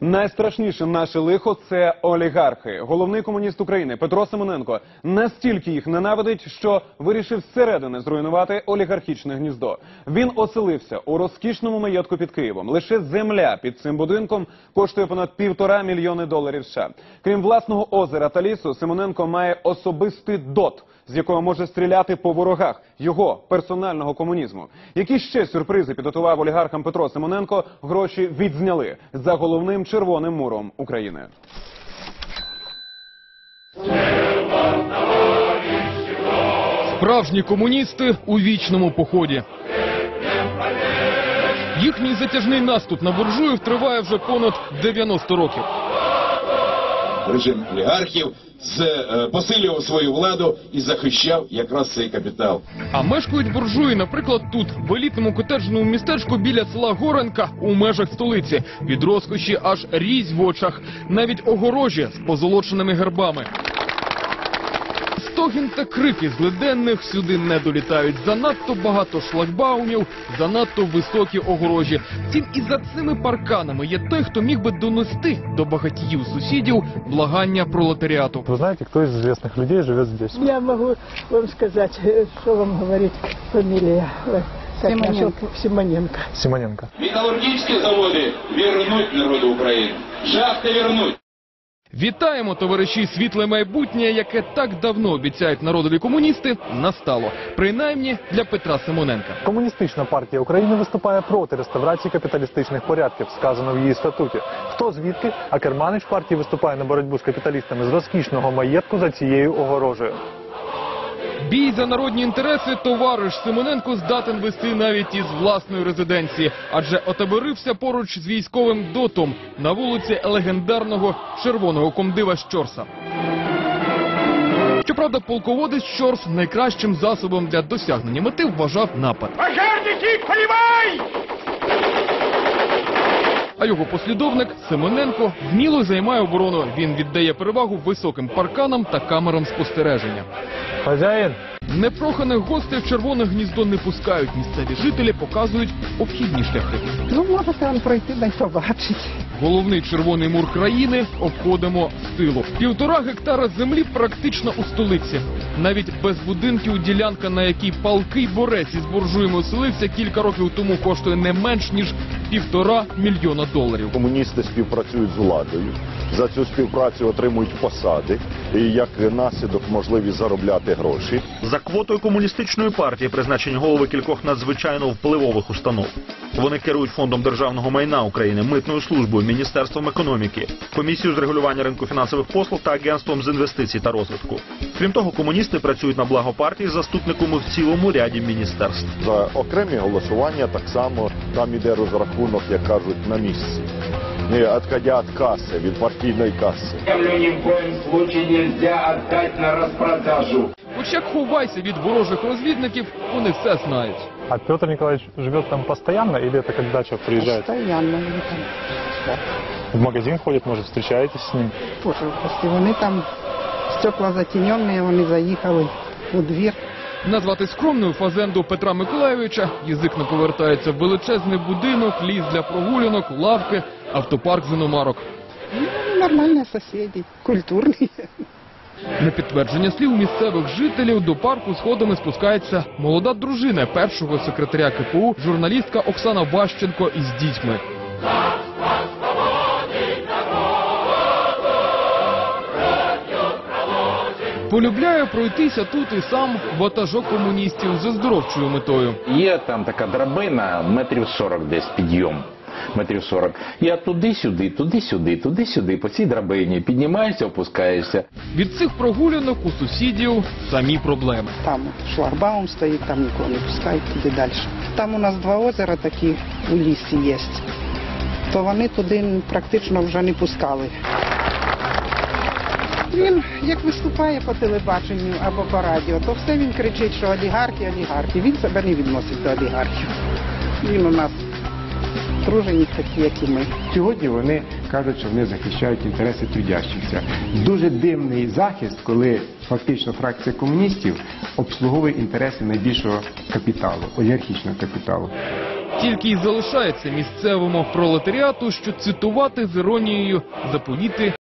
Найстрашніше наше лихо це олігархи. Головний комуніст України Петро Симоненко настільки їх ненавидить, що вирішив зсередини зруйнувати олігархічне гніздо. Він оселився у розкішному маєтку під Києвом. Лише земля під цим будинком коштує понад півтора мільйони доларів США. Крім власного озера та лісу, Симоненко має особистий дот, з якого може стріляти по ворогах його персонального комунізму. Які ще сюрпризи підготував олігархам Петро Симоненко, гроші відзняли за головним червоним муром України. Справжні комуністи у вічному поході. Їхній затяжний наступ на буржуїв триває вже понад 90 років. режим олігархів, посилював свою владу і захищав якраз цей капітал. А мешкають буржуї, наприклад, тут, в елітному котеджному містечку біля села Горенка у межах столиці. Від розкоші аж різь в очах, навіть огорожі з позолоченими гербами. Стогін та крики злиденних сюди не долітають. Занадто багато шлагбаумів, занадто високі огорожі. Втім, і за цими парканами є той, хто міг би донести до багатіїв сусідів благання пролетаріату. Вы знаете, кто из известных людей живет здесь? Я могу вам сказать, э, что вам говорит фамилия. Ой, как Симоненко. начал? Симоненко. Симоненко. Металургійські заводи вернуть народу України. Шахти вернуть. Вітаємо, товариші, світле майбутнє, яке так давно обіцяють народові комуністи, настало. Принаймні для Петра Симоненка. Комуністична партія України виступає проти реставрації капіталістичних порядків, сказано в її статуті. Хто звідки? А Керманич партії виступає на боротьбу з капіталістами з розкішного маєтку за цією огорожею. Бій за народні інтереси товариш Симоненко здатен вести навіть із власної резиденції, адже отаборився поруч з військовим дотом на вулиці легендарного червоного комдива Щорса. Щоправда, полководець Щорс найкращим засобом для досягнення мети вважав напад. А його послідовник Симоненко вміло займає оборону. Він віддає перевагу високим парканам та камерам спостереження. فزاين Непроханих гостей в червоне гніздо не пускають. Місцеві жителі показують обхідні шляхи. Ну, можете он пройти, дай побачить. Головний червоний мур країни обходимо з тилу. Півтора гектара землі практично у столиці. Навіть без будинків ділянка, на якій палкий борець із буржуями оселився кілька років тому, коштує не менш ніж півтора мільйона доларів. Комуністи співпрацюють з владою. За цю співпрацю отримують посади і як наслідок можливість заробляти гроші. За квотою комуністичної партії призначені голови кількох надзвичайно впливових установ. Вони керують фондом державного майна України, митною службою, міністерством економіки, комісією з регулювання ринку фінансових послуг та агентством з інвестицій та розвитку. Крім того, комуністи працюють на благо партії заступниками в цілому ряді міністерств. За окремі голосування так само там іде розрахунок, як кажуть, на місці. Не відходя від каси, від партійної каси. Землю ни в коем случае нельзя отдать на распродажу. Хоч як ховайся від ворожих розвідників, вони все знають. а Петр Николаевич живет там постоянно или это как дача приезжает? Постоянно вони там. В магазин ходит, может, встречаетесь с ним? Боже, упаси, вони там стекла затінені, вони заїхали у двір. Назвати скромною фазенду Петра Миколайовича язик не повертається величезний будинок, ліс для прогулянок, лавки, автопарк з іномарок. Ну, нормальні сусіди, культурні. На підтвердження слів місцевих жителів до парку сходами спускається молода дружина першого секретаря КПУ, журналістка Оксана Ващенко із дітьми. Полюбляє пройтися тут і сам ватажок комуністів з оздоровчою метою. Є там така драбина, метрів 40 десь підйом. Метрів 40. Я туди-сюди, туди-сюди, туди-сюди, по цій драбині. Піднімаєшся, опускаєшся. Від цих прогулянок у сусідів самі проблеми. Там шлагбаум стоїть, там нікого не пускають, туди далі. Там у нас два озера такі у лісі є. То вони туди практично вже не пускали. Він як виступає по телебаченню або по радіо, то все він кричить, що олігархи, олігархи. Він себе не відносить до олігархів. Він у нас труженик такі, як і ми. Сьогодні вони кажуть, що вони захищають інтереси трудящихся. Дуже дивний захист, коли фактично фракція комуністів обслуговує інтереси найбільшого капіталу, олігархічного капіталу. Тільки й залишається місцевому пролетаріату, що цитувати з іронією заповіти